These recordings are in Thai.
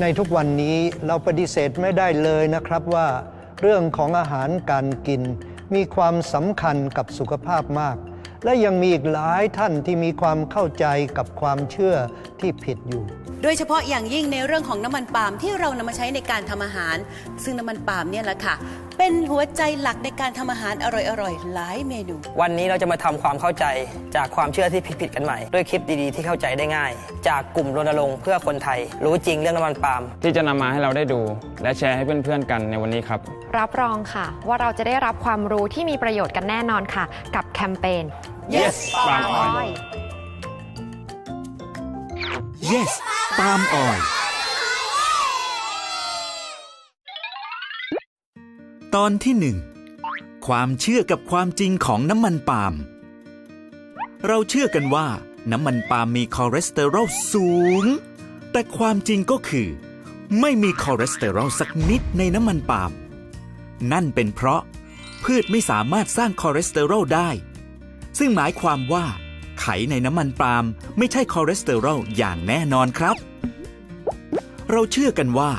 ในทุกวันนี้เราปฏิเสธไม่ได้เลยนะครับว่า เรื่องของอาหารการกิน มีความสำคัญกับสุขภาพมาก และยังมีอีกหลายท่านที่มีความเข้าใจกับความเชื่อที่ผิดอยู่ ดยเฉพาะอย่างยิ่งในเรื่องของน้ำมันปาล์มที่เรานำมาใช้ในการทำอาหาร ซึ่งน้ำมันปาล์มเนี่ยแหละค่ะ เป็นหัวใจหลักในการทำอาหารอร่อยๆ หลายเมนู วันนี้เราจะมาทำความเข้าใจจากความเชื่อที่ผิดๆกันใหม่ ด้วยคลิปดีๆที่เข้าใจได้ง่าย จากกลุ่มรณรงค์เพื่อคนไทย รู้จริงเรื่องน้ำมันปาล์มที่จะนำมาให้เราได้ดู และแชร์ให้เพื่อนๆกันในวันนี้ครับ รับรองค่ะ ว่าเราจะได้รับความรู้ที่มีประโยชน์กันแน่นอนค่ะ กับแคมเปญ Yes Palm Oil Yes Palm Oil ตอนที่หนึ่งความเชื่อกับความจริงของน้ำมันปาล์มเราเชื่อกันว่าน้ำมันปาล์มมีคอเลสเตอรอลสูง แต่ความจริงก็คือ ไม่มีคอเลสเตอรอลสักนิดในน้ำมันปาล์มนั่นเป็นเพราะพืชไม่สามารถสร้างคอเลสเตอรอลได้ ซึ่งหมายความว่า ขในน้ำมันปาล์มไม่ใช่คอเลสเตอรอลอย่างแน่นอนครับ เราเชื่อกันว่า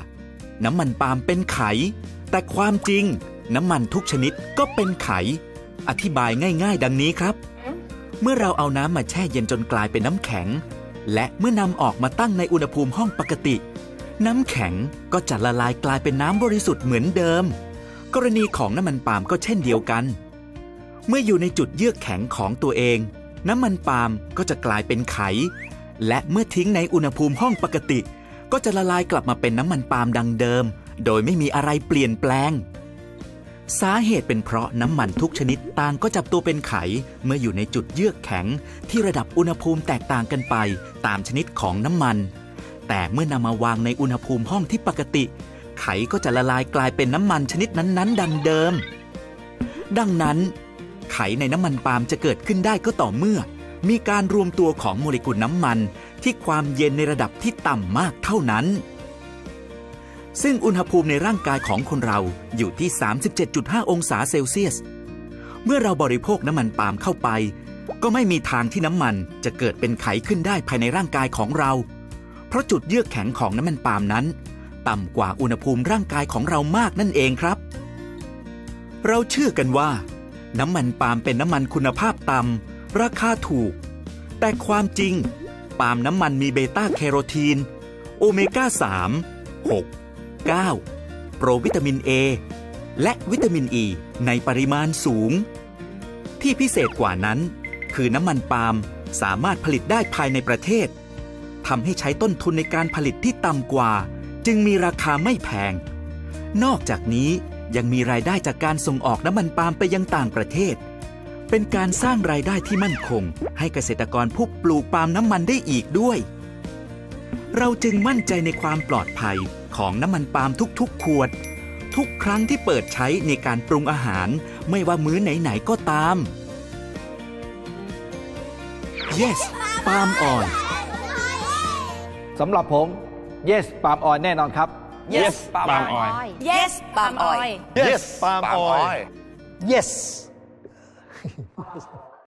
น้ำมันปาล์มเป็นไข แต่ความจริง น้ำมันทุกชนิดก็เป็นไข อธิบายง่าย ๆ ดังนี้ครับ เมื่อเราเอาน้ำมาแช่เย็นจนกลายเป็นน้ำแข็ง และเมื่อนำออกมาตั้งในอุณหภูมิห้องปกติ น้ำแข็งก็จะละลายกลายเป็นน้ำบริสุทธิ์เหมือนเดิม กรณีของน้ำมันปาล์มก็เช่นเดียวกัน เมื่ออยู่ในจุดเยือกแข็งของตัวเอง น้ำมันปาล์มก็จะกลายเป็นไข และเมื่อทิ้งในอุณหภูมิห้องปกติ ก็จะละลายกลับมาเป็นน้ำมันปาล์มดังเดิม โดยไม่มีอะไรเปลี่ยนแปลง สาเหตุเป็นเพราะน้ำมันทุกชนิดต่างก็จับตัวเป็นไข เมื่ออยู่ในจุดเยือกแข็ง ที่ระดับอุณหภูมิแตกต่างกันไป ตามชนิดของน้ำมัน แต่เมื่อนำมาวางในอุณหภูมิห้องที่ปกติ ไขก็จะละลายกลายเป็นน้ำมันชนิดนั้นๆ ดังเดิม ดังนั้น ไขในน้ำมันปาล์มจะเกิดขึ้นได้ก็ต่อเมื่อ มีการรวมตัวของโมเลกุลน้ำมันที่ความเย็นในระดับที่ต่ำมากเท่านั้น ซึ่งอุณหภูมิในร่างกายของคนเราอยู่ที่ 37.5 องศาเซลเซียส เมื่อเราบริโภคน้ำมันปาล์มเข้าไป ก็ไม่มีทางที่น้ำมันจะเกิดเป็นไขขึ้นได้ภายในร่างกายของเรา เพราะจุดเยือกแข็งของน้ำมันปาล์มนั้น ต่ำกว่าอุณหภูมิร่างกายของเรามากนั่นเองครับ เราเชื่อกันว่า น้ำมันปาล์มเป็นน้ำมันคุณภาพต่ำราคาถูก แต่ความจริง ปาล์มน้ำมันมีเบต้าแคโรทีน โอเมก้า 3 6 9 โปรวิตามิน A และวิตามินอ e ีในปริมาณสูง ที่พิเศษกว่านั้น คือน้ำมันปาล์มสามารถผลิตได้ภายในประเทศทำให้ใช้ต้นทุนในการผลิตที่ต่ำกว่า จึงมีราคาไม่แพง นอกจากนี้ ยังมีรายได้จากการส่งออกน้ำมันปาล์มไปยังต่างประเทศ เป็นการสร้างรายได้ที่มั่นคง ให้เกษตรกรผู้ปลูกปาล์มน้ำมันได้อีกด้วย เราจึงมั่นใจในความปลอดภัยของน้ำมันปาล์มทุกๆ ขวด ทุกครั้งที่เปิดใช้ในการปรุงอาหาร ไม่ว่ามื้อไหนๆก็ตาม Yes Palm Oil สำหรับผม Yes ปาล์มออยแน่นอนครับ Yes, palm oil. Yes, palm oil. Yes, palm oil. Yes. Yes.